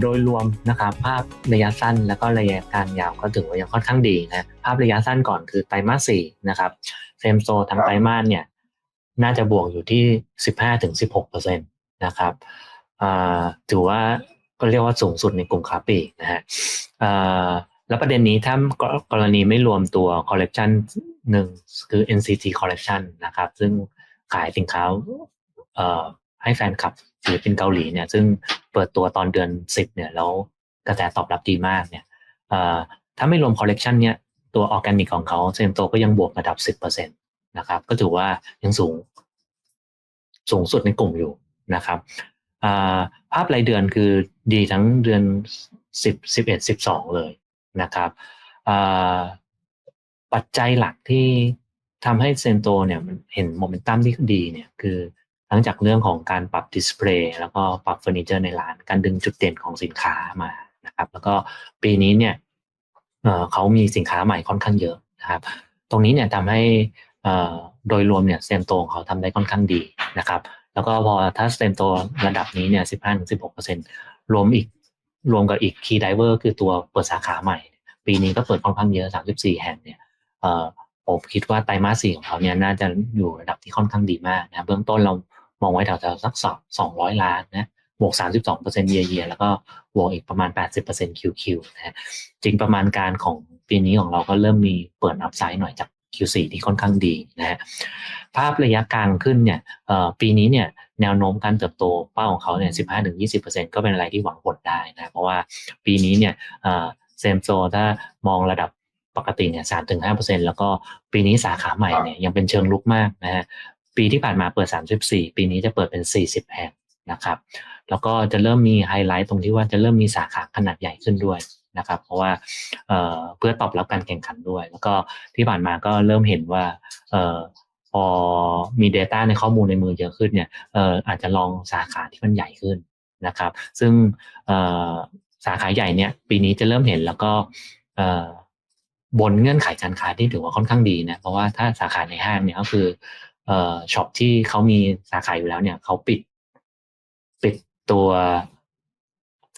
โดยรวมนะครับภาพระยะสั้นแล้วก็ระยะกลางยาวก็ถือว่ายังค่อนข้างดีนะภาพระยะสั้นก่อนคือไตรมาสสี่นะครับเซมโซทั้งไตรมาสเนี่ยน่าจะบวกอยู่ที่15-16เปอร์เซ็นต์นะครับถือว่าก็เรียกว่าสูงสุดในกลุ่มค้าปลีกนะฮะแล้วประเด็นนี้ถ้ากรณีไม่รวมตัวคอลเลกชันหนึ่งคือ NCT collection นะครับ ซึ่งขายสินค้า ให้แฟนคลับศิลปินเกาหลีเนี่ย ซึ่งเปิดตัวตอนเดือนสิบเนี่ยแล้วกระแสตอบรับดีมากเนี่ยถ้าไม่รวมคอลเลกชันเนี่ยตัวออร์แกนิกของเขาเซมโตก็ยังบวกระดับสิบเปอร์เซ็นตนะครับ ก็ถือว่ายังสูง สูงสุดในกลุ่มอยู่นะครับภาพรายเดือนคือดีทั้งเดือนสิบสิบเอ็ดสิบสองเลยนะครับปัจจัยหลักที่ทำให้เซนโตเนี่ยมันเห็นโมเมนตัมที่ดีเนี่ยคือ ทั้งจากเรื่องของการปรับดิสเพลย์แล้วก็ปรับเฟอร์นิเจอร์ในร้าน การดึงจุดเด่นของสินค้ามานะครับ แล้วก็ปีนี้เนี่ยเขามีสินค้าใหม่ค่อนข้างเยอะนะครับ ตรงนี้เนี่ยทำให้โดยรวมเนี่ยเซมโตของเขาทำได้ค่อนข้างดีนะครับ แล้วก็พอถ้าเซมโตระดับนี้เนี่ย15-16%รวมอีกรวมกับอีกคีย์ไดเวอร์คือตัวเปิดสาขาใหม่ ปีนี้ก็เปิดค่อนข้างเยอะ34แห่งเนี่ยผมคิดว่าไตรมาสสี่ของเขาเนี่ยน่าจะอยู่ระดับที่ค่อนข้างดีมากนะเบื้องต้นเรา มองไว้แถวๆสักสอง200ล้านนะบวก 32%เยียเยียแล้วก็บวกอีกประมาณ 80% QQ นะฮะจริงประมาณการของปีนี้ของเราก็เริ่มมีเปิดอัพไซด์หน่อยจาก Q4 ที่ค่อนข้างดีนะฮะภาพระยะกลางขึ้นเนี่ยปีนี้เนี่ยแนวโน้มการเติบโตเป้าของเขาเนี่ย 15-20%ก็เป็นอะไรที่หวังผลได้นะเพราะว่าปีนี้เนี่ยเอ่อเซมโซถ้ามองระดับปกติเนี่ย3-5%แล้วก็ปีนี้สาขาใหม่เนี่ยยังเป็นเชิงลุกมากนะฮะ ปีที่ผ่านมาเปิด 34 ปีนี้จะเปิดเป็น 40 แห่งนะครับ แล้วก็จะเริ่มมีไฮไลท์ตรงที่ว่าจะเริ่มมีสาขาขนาดใหญ่ขึ้นด้วยนะครับ เพราะว่าเเพื่อตอบรับการแข่งขันด้วย แล้วก็ที่ผ่านมาก็เริ่มเห็นว่าพอมี Data ในข้อมูลในมือเยอะขึ้นเนี่ยอออาจจะลองสาขาที่มันใหญ่ขึ้นนะครับ ซึ่งสาขาใหญ่เนี่ยปีนี้จะเริ่มเห็นแล้วก็บนเงื่อนไขการค้าที่ถือว่าค่อนข้างดีนะเพราะว่าถ้าสาขาในห้างเนี่ยก็คือ เอ่อช็อปที่เขามีสาขาอยู่แล้วเนี่ยเขาปิด ปิดตัว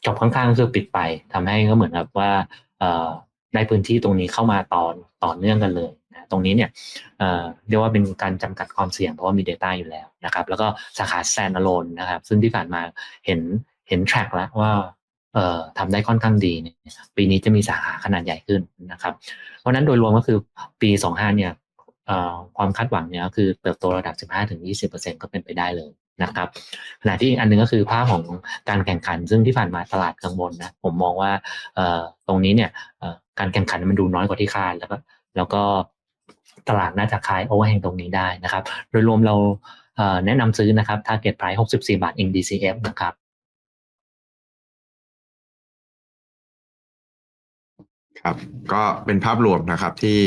จบข้างๆก็คือปิดไปทำให้ก็เหมือนกับว่าเอ่อได้พื้นที่ตรงนี้เข้ามาต่อต่อเนื่องกันเลยนะตรงนี้เนี่ยเอ่อเรียกว่าเป็นการจำกัดความเสี่ยงเพราะว่ามี Data อยู่แล้วนะครับ แล้วก็สาขา standalone นะครับ ซึ่งที่ผ่านมาเห็นเห็น track แล้วว่าเอ่อทำได้ค่อนข้างดีเนี่ยปีนี้จะมีสาขาขนาดใหญ่ขึ้นนะครับ เพราะนั้นโดยรวมก็คือปี 25เนี่ย ความคาดหวังเนี่ยก็คือเติบโตระดับ 15-20%ก็เป็นไปได้เลยนะครับขณะที่อีกอันหนึงก็คือภาพของการแข่งขัน ซึ่งที่ผ่านมาตลาดกังวลนะผมมองว่าตรงนี้เนี่ยการแข่งขันมันดูน้อยกว่าที่คาดแล้วก็แล้วก็ตลาดน่าจะคลายโอเวอร์แฮงตรงนี้ได้นะครับ โดยรวมเราแนะนำซื้อนะครับ target price 64 บาท in DCF นะครับครับ ก็เป็นภาพรวมนะครับที่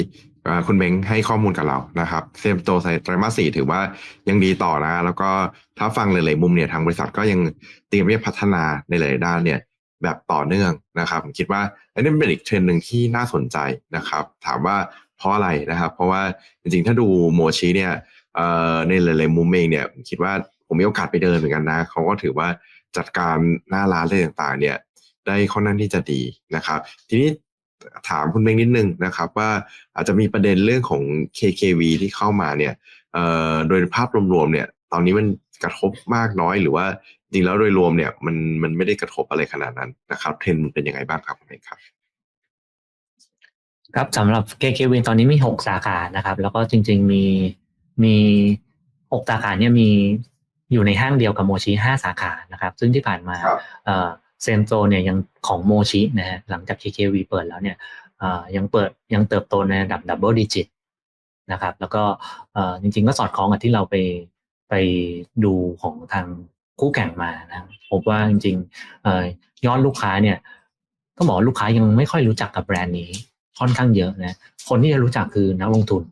คุณเม้งให้ข้อมูลกับเรานะครับเซมโตไตรมาสสี่ถือว่ายังดีต่อนะ แล้วก็ถ้าฟังหลายๆมุมเนี่ยทางบริษัทก็ยังเตรียมที่จะพัฒนาในหลายๆด้านเนี่ยแบบต่อเนื่องนะครับผมคิดว่าอันนี้เป็นอีกเทรนด์หนึ่งที่น่าสนใจนะครับ ถามว่าเพราะอะไรนะครับ เพราะว่าจริงๆ ถ้าดูโมชิเนี่ยในหลายๆมุมเองเนี่ยผมคิดว่าผมมีโอกาสไปเดินเหมือนกันนะเขาก็ถือว่าจัดการหน้าร้านอะไรต่างๆ เนี่ยได้ค่อนข้างที่จะดีนะครับ ทีนี้ ถามคุณเบงนิดนึงนะครับ ว่าอาจจะมีประเด็นเรื่องของ KKV ที่เข้ามาเนี่ยเอ่อโดยภาพรวมๆเนี่ย ตอนนี้มันกระทบมากน้อยหรือว่าจริงแล้วโดยรวมเนี่ยมันมันไม่ได้กระทบอะไรขนาดนั้นนะครับเทรนด์มันเป็นยังไงบ้างครับคุณเบงครับ ครับสำหรับ KKW ตอนนี้มี6สาขานะครับ แล้วก็จริง ๆมีมี6สาขาเนี่ยมีอยู่ในห้างเดียวกับโมชิ5สาขานะครับ ซึ่งที่ผ่านมาครับ เซนโซเนี่ยยังของโมชินะฮะหลังจาก KKW เปิดแล้วเนี่ยยังเปิดยังเติบโตในระดับดับเบิลดิจิตนะครับแล้วก็จริงๆก็สอดคล้องกับที่เราไปไปดูของทางคู่แข่งมานะครับพบว่าจริงๆเอ่อยอดลูกค้าเนี่ยต้องบอกลูกค้ายังไม่ค่อยรู้จักกับแบรนด์นี้ค่อนข้างเยอะนะคนที่จะรู้จักคือนักลงทุน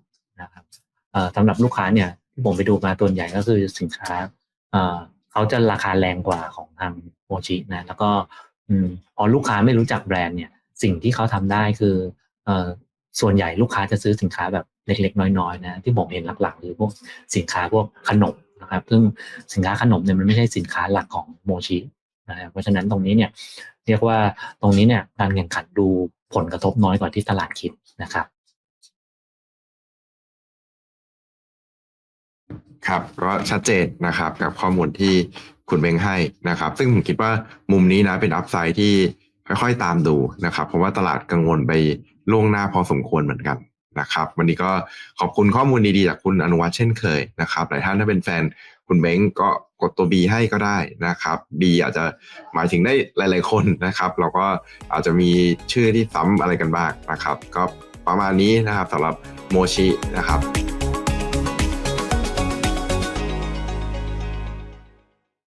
นะครับสำหรับลูกค้าเนี่ยที่ผมไปดูมาตัวใหญ่ก็คือสินค้า เขาจะราคาแรงกว่าของทางโมชินะ แล้วก็อืมพอลูกค้าไม่รู้จักแบรนด์เนี่ย สิ่งที่เขาทำได้คือเอ่อส่วนใหญ่ลูกค้าจะซื้อสินค้าแบบเล็กๆ น้อยๆนะที่ผมเห็นหลักๆคือพวกสินค้าพวกขนมนะครับซึ่งสินค้าขนมเนี่ยมันไม่ใช่สินค้าหลักของโมชินะครับเพราะฉะนั้นตรงนี้เนี่ยเรียกว่าตรงนี้เนี่ยการแข่งขันดูผลกระทบน้อยกว่าที่ตลาดคิดนะครับ ครับก็ชัดเจนนะครับกับข้อมูลที่คุณเบงให้นะครับ ซึ่งผมคิดว่ามุมนี้นะเป็นอัพไซด์ที่ค่อยๆตามดูนะครับ เพราะว่าตลาดกังวลไปล่วงหน้าพอสมควรเหมือนกันนะครับ วันนี้ก็ขอบคุณข้อมูลดีๆจากคุณอนุวัฒน์เช่นเคยนะครับหลายท่านถ้าเป็นแฟนคุณเบงก็กดตัว B ให้ก็ได้นะครับ B อาจจะหมายถึงได้หลาย ๆคนนะครับ เราก็อาจจะมีชื่อที่ซ้ำอะไรกันบ้างนะครับ ก็ประมาณนี้นะครับสำหรับโมชินะครับ